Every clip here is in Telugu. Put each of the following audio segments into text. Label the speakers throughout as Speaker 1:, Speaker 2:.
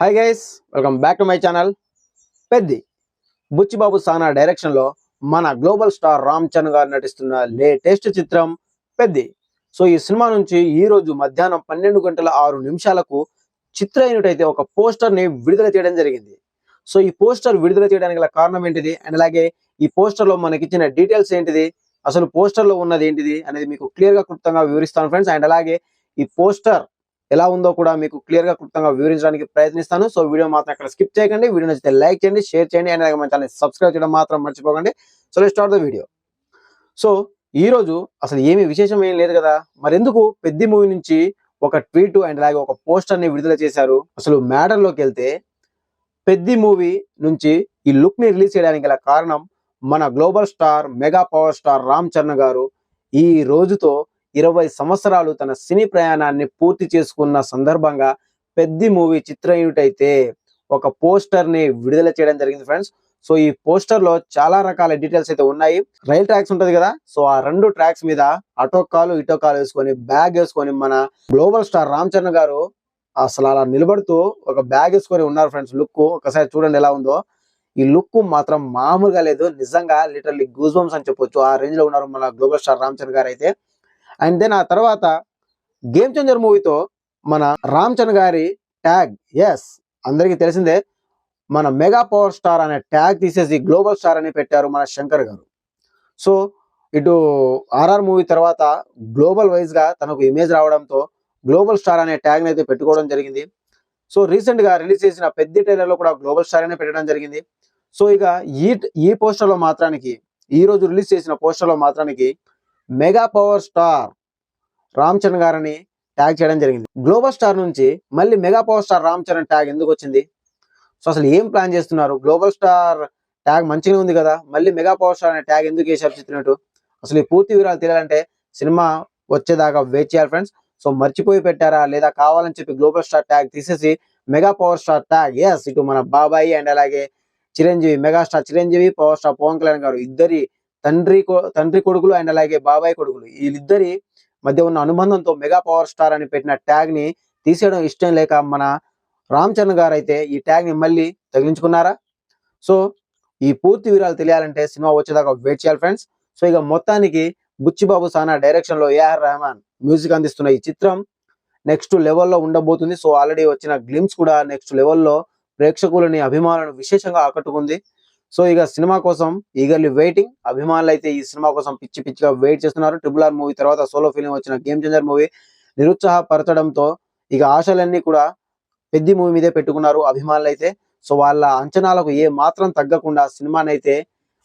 Speaker 1: Hi guys welcome back to my channel Peddi Buchi Babu Sana డైరెక్షన్లో మన గ్లోబల్ స్టార్ రామ్ చరణ్ గారు నటిస్తున్న లేటెస్ట్ చిత్రం పెద్ది. సో ఈ సినిమా నుంచి ఈ రోజు మధ్యాహ్నం పన్నెండు గంటల ఆరు నిమిషాలకు చిత్ర యూనిట్ అయితే ఒక పోస్టర్ని విడుదల చేయడం జరిగింది. సో ఈ పోస్టర్ విడుదల చేయడానికి గల కారణం ఏంటిది? అండ్ అలాగే ఈ పోస్టర్లో మనకిచ్చిన డీటెయిల్స్ ఏంటిది? అసలు పోస్టర్లో ఉన్నది ఏంటిది? అనేది మీకు క్లియర్గా క్లుప్తంగా వివరిస్తాను ఫ్రెండ్స్ అండ్ అలాగే ఈ పోస్టర్ ఎలా ఉందో కూడా మీకు క్లియర్గా క్లుప్తంగా వివరించడానికి ప్రయత్నిస్తాను. సో వీడియో మాత్రం అక్కడ స్కిప్ చేయకండి. వీడియో నచ్చితే లైక్ చేయండి షేర్ చేయండి అండ్ అలాగే మన ఛానల్ సబ్స్క్రైబ్ చేయడం మాత్రం మర్చిపోకండి. So let start the video so ఈ రోజు అసలు ఏమి విశేషం ఏం లేదు కదా? మరెందుకు పెద్ద మూవీ నుంచి ఒక ట్వీట్ అండ్ అలాగే ఒక పోస్టర్ని విడుదల చేశారు? అసలు మ్యాటర్లోకి వెళ్తే పెద్ది మూవీ నుంచి ఈ లుక్ని రిలీజ్ చేయడానికి గల కారణం మన global star mega power star Ram Charan garu ఈ రోజుతో ఇరవై సంవత్సరాలు తన సినీ ప్రయాణాన్ని పూర్తి చేసుకున్న సందర్భంగా పెద్ది మూవీ చిత్ర యూనిట్ అయితే ఒక పోస్టర్ని విడుదల చేయడం జరిగింది ఫ్రెండ్స్. సో ఈ పోస్టర్లో చాలా రకాల డీటెయిల్స్ అయితే ఉన్నాయి. రైల్ ట్రాక్స్ ఉంటది కదా సో ఆ రెండు ట్రాక్స్ మీద అటో కాలు ఇటో కాలు వేసుకొని బ్యాగ్ వేసుకొని మన గ్లోబల్ స్టార్ రామ్ చరణ్ గారు అసలు అలా నిలబడుతూ ఒక బ్యాగ్ వేసుకొని ఉన్నారు ఫ్రెండ్స్ లుక్ ఒకసారి చూడండి ఎలా ఉందో. ఈ లుక్ మాత్రం మామూలుగా లేదు. నిజంగా లిటర్లీ గూజ్ బంప్స్ అని చెప్పొచ్చు. ఆ రేంజ్లో ఉన్నారు మన గ్లోబల్ స్టార్ రామ్ చరణ్ గారు అయితే. అండ్ దెన్ ఆ తర్వాత గేమ్ చేంజర్ మూవీతో మన రామ్ చరణ్ గారి ట్యాగ్ ఎస్ అందరికీ తెలిసిందే మన మెగా పవర్ స్టార్ అనే ట్యాగ్ తీసేసి గ్లోబల్ స్టార్ అని పెట్టారు మన శంకర్ గారు. సో ఇటు ఆర్ఆర్ మూవీ తర్వాత గ్లోబల్ వైజ్గా తనకు ఇమేజ్ రావడంతో గ్లోబల్ స్టార్ అనే ట్యాగ్ని అయితే పెట్టుకోవడం జరిగింది. సో రీసెంట్గా రిలీజ్ చేసిన పెద్ద ట్రైలర్లో కూడా గ్లోబల్ స్టార్ అనే పెట్టడం జరిగింది. సో ఇక ఈ ఈ పోస్టర్లో మాత్రానికి ఈ రోజు రిలీజ్ చేసిన పోస్టర్లో మాత్రానికి mega power star Ram Charan గారని ట్యాగ్ చేయడం జరిగింది. గ్లోబల్ స్టార్ నుంచి మళ్ళీ mega power star Ram Charan tag ఎందుకు వచ్చింది? సో అసలు ఏం ప్లాన్ చేస్తున్నారు? గ్లోబల్ స్టార్ ట్యాగ్ మంచిగా ఉంది కదా మళ్ళీ మెగా పవర్ స్టార్ అనే ట్యాగ్ ఎందుకు వేసారు చిత్రనటు? అసలు ఈ పూర్తి వివరాలు తెలియాలంటే సినిమా వచ్చేదాకా వెయిట్ చేయాలి ఫ్రెండ్స్. సో మర్చిపోయి పెట్టారా? లేదా కావాలని చెప్పి గ్లోబల్ స్టార్ ట్యాగ్ తీసేసి mega power star tag. Yes ఇటు మన బాబాయి అండ్ అలాగే Chiranjeevi megastar Chiranjeevi power star Pawan Kalyan garu ఇద్దరి తండ్రి తండ్రి కొడుకులు అండ్ అలాగే బాబాయ్ కొడుకులు. వీళ్ళిద్దరి మధ్య ఉన్న అనుబంధంతో మెగా పవర్ స్టార్ అని పెట్టిన ట్యాగ్ని తీసేయడం ఇష్టం లేక మన రామ్ చరణ్ గారు అయితే ఈ ట్యాగ్ని మళ్ళీ తగిలించుకున్నారా? సో ఈ పూర్తి వివరాలు తెలియాలంటే సినిమా వచ్చేదాకా వెయిట్ చేయాలి ఫ్రెండ్స్. సో ఇక మొత్తానికి బుచ్చిబాబు సానా డైరెక్షన్లో ఏఆర్ రెహమాన్ మ్యూజిక్ అందిస్తున్న ఈ చిత్రం నెక్స్ట్ లెవెల్లో ఉండబోతుంది. సో ఆల్రెడీ వచ్చిన గ్లిమ్స్ కూడా నెక్స్ట్ లెవెల్లో ప్రేక్షకులని అభిమానులను విశేషంగా ఆకట్టుకుంది. సో ఇక సినిమా కోసం ఈగర్లీ వెయిటింగ్. అభిమానులు అయితే ఈ సినిమా కోసం పిచ్చి పిచ్చిగా వెయిట్ చేస్తున్నారు. ట్రిపుల్ ఆర్ మూవీ తర్వాత సోలో ఫిలిం వచ్చిన గేమ్ చేంజర్ మూవీ నిరుత్సాహపరచడంతో ఇక ఆశలన్నీ కూడా పెద్ద మూవీ మీదే పెట్టుకున్నారు అభిమానులు అయితే సో వాళ్ళ అంచనాలకు ఏ మాత్రం తగ్గకుండా సినిమానైతే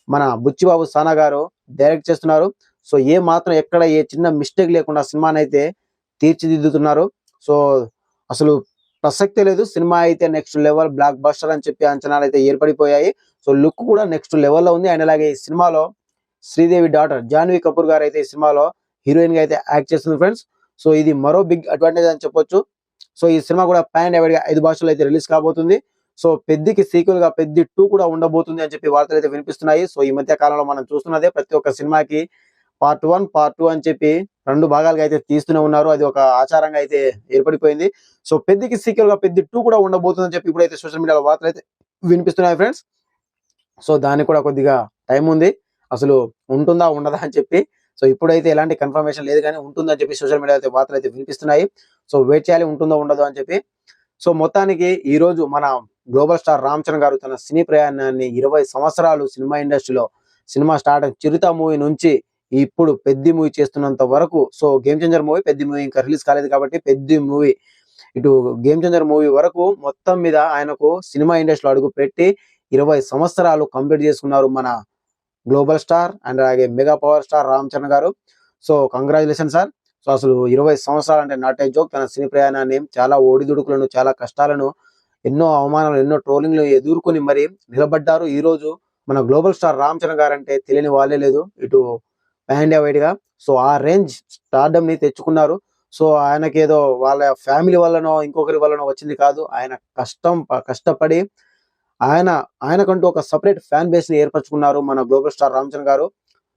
Speaker 1: మన బుచ్చిబాబు సానా గారు డైరెక్ట్ చేస్తున్నారు. సో ఏ మాత్రం ఎక్కడ ఏ చిన్న మిస్టేక్ లేకుండా సినిమానైతే అయితే తీర్చిదిద్దుతున్నారు. సో అసలు ప్రసక్తే లేదు. సినిమా అయితే నెక్స్ట్ లెవెల్ బ్లాక్ బస్టర్ అని చెప్పి అంచనాలు అయితే ఏర్పడిపోయాయి. సో లుక్ కూడా నెక్స్ట్ లెవెల్లో ఉంది. అండ్ అలాగే ఈ సినిమాలో శ్రీదేవి డాటర్ జాన్వీ కపూర్ గారు అయితే ఈ సినిమాలో హీరోయిన్గా అయితే యాక్ట్ చేస్తుంది ఫ్రెండ్స్ సో ఇది మరో బిగ్ అడ్వాంటేజ్ అని చెప్పొచ్చు. సో ఈ సినిమా కూడా ప్యాన్గా ఐదు భాషల్లో అయితే రిలీజ్ కాబోతుంది. సో పెద్దికి సీక్వెల్గా పెద్ది టూ కూడా ఉండబోతుంది అని చెప్పి వార్తలు అయితే వినిపిస్తున్నాయి. సో ఈ మధ్య కాలంలో మనం చూస్తున్నదే ప్రతి ఒక్క సినిమాకి పార్ట్ వన్ పార్ట్ టూ అని చెప్పి రెండు భాగాలుగా అయితే తీస్తూనే ఉన్నారు. అది ఒక ఆచారంగా అయితే ఏర్పడిపోయింది. సో పెద్దకి సీక్వెల్గా పెద్ద టూ కూడా ఉండబోతుంది అని చెప్పి ఇప్పుడైతే సోషల్ మీడియాలో వార్తలు అయితే వినిపిస్తున్నాయి ఫ్రెండ్స్ సో దానికి కూడా కొద్దిగా టైం ఉంది. అసలు ఉంటుందా ఉండదా అని చెప్పి. సో ఇప్పుడైతే ఎలాంటి కన్ఫర్మేషన్ లేదు కానీ ఉంటుందని చెప్పి సోషల్ మీడియా అయితే వార్తలు అయితే వినిపిస్తున్నాయి. సో వెయిట్ చేయాలి ఉంటుందో ఉండదో అని చెప్పి. సో మొత్తానికి ఈ రోజు మన గ్లోబల్ స్టార్ రామ్ చరణ్ గారు తన సినీ ప్రయాణాన్ని ఇరవై సంవత్సరాలు సినిమా ఇండస్ట్రీలో సినిమా స్టార్ట్ చిరుత మూవీ నుంచి ఇప్పుడు పెద్ద మూవీ చేస్తున్నంత వరకు సో గేమ్ చేంజర్ మూవీ పెద్ద మూవీ ఇంకా రిలీజ్ కాలేదు కాబట్టి పెద్ద మూవీ. ఇటు గేమ్ చేంజర్ మూవీ వరకు మొత్తం మీద ఆయనకు సినిమా ఇండస్ట్రీలో అడుగు పెట్టి ఇరవై సంవత్సరాలు కంప్లీట్ చేసుకున్నారు మన గ్లోబల్ స్టార్ అండ్ అలాగే mega power star Ram Charan garu. So congratulation sir so అసలు ఇరవై సంవత్సరాలు అంటే నాటే జోక్ తన సినీ ప్రయాణాన్ని చాలా ఒడిదుడుకులను చాలా కష్టాలను ఎన్నో అవమానాలు ఎన్నో ట్రోలింగ్లు ఎదుర్కొని మరి నిలబడ్డారు. ఈ రోజు మన గ్లోబల్ స్టార్ రామ్ చరణ్ గారు అంటే తెలియని వాళ్ళే లేదు. ఇటు పాన్ ఇండియా వైడ్గా సో ఆ రేంజ్ స్టార్డమ్ని తెచ్చుకున్నారు. సో ఆయనకి ఏదో వాళ్ళ ఫ్యామిలీ వల్లనో ఇంకొకరి వల్లనో వచ్చింది కాదు. ఆయన కష్టం కష్టపడి ఆయన ఆయనకంటూ ఒక సపరేట్ ఫ్యాన్ బేస్ని ఏర్పరచుకున్నారు మన గ్లోబల్ స్టార్ రామచంద్ర గారు.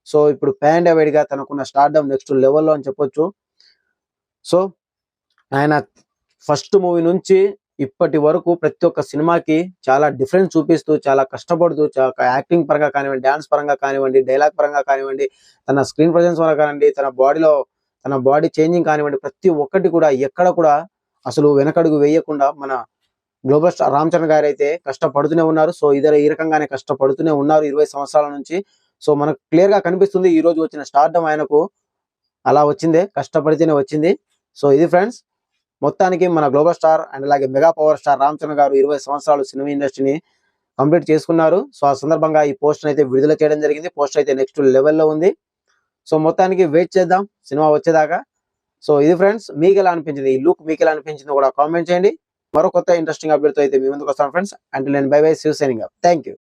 Speaker 1: సో ఇప్పుడు ప్యాన్ ఇండియా గా తనకున్న స్టార్డమ్ నెక్స్ట్ లెవెల్లో అని చెప్పొచ్చు. సో ఆయన ఫస్ట్ మూవీ నుంచి ఇప్పటి వరకు ప్రతి ఒక్క సినిమాకి చాలా డిఫరెన్స్ చూపిస్తూ చాలా కష్టపడుతూ చాలా యాక్టింగ్ పరంగా కానివ్వండి డాన్స్ పరంగా కానివ్వండి డైలాగ్ పరంగా కానివ్వండి తన స్క్రీన్ ప్రజెన్స్ పరంగా కానివ్వండి తన బాడీలో తన బాడీ చేంజింగ్ కానివ్వండి ప్రతి ఒక్కటి కూడా ఎక్కడ కూడా అసలు వెనకడుగు వేయకుండా మన గ్లోబల్ స్టార్ రామ్ చరణ్ గారు అయితే కష్టపడుతూనే ఉన్నారు. సో ఇదే ఈ రకంగానే కష్టపడుతూనే ఉన్నారు ఇరవై సంవత్సరాల నుంచి. సో మనకు క్లియర్గా కనిపిస్తుంది ఈ రోజు వచ్చిన స్టార్డమ్ ఆయనకు అలా వచ్చిందే కష్టపడితేనే వచ్చింది. సో ఇది ఫ్రెండ్స్ మొత్తానికి మన గ్లోబల్ స్టార్ అండ్ అలాగే mega power star Ram Charan garu ఇరవై సంవత్సరాలు సినిమా ఇండస్ట్రీని కంప్లీట్ చేసుకున్నారు. సో ఆ సందర్భంగా ఈ పోస్టర్ అయితే విడుదల చేయడం జరిగింది. పోస్టర్ అయితే నెక్స్ట్ లెవెల్లో ఉంది. సో మొత్తానికి వెయిట్ చేద్దాం. సినిమా వచ్చేదాకా. సో ఇది ఫ్రెండ్స్ మీకు ఎలా అనిపించింది? ఈ లుక్ మీకు ఎలా అనిపించింది కూడా కామెంట్ చేయండి. మరో కొత్త ఇంట్రెస్టింగ్ అప్డేట్తో అయితే మీ ముందుకు వస్తాను ఫ్రెండ్స్ అంటే నేను బై బై శివసేనింగ్ థ్యాంక్ యూ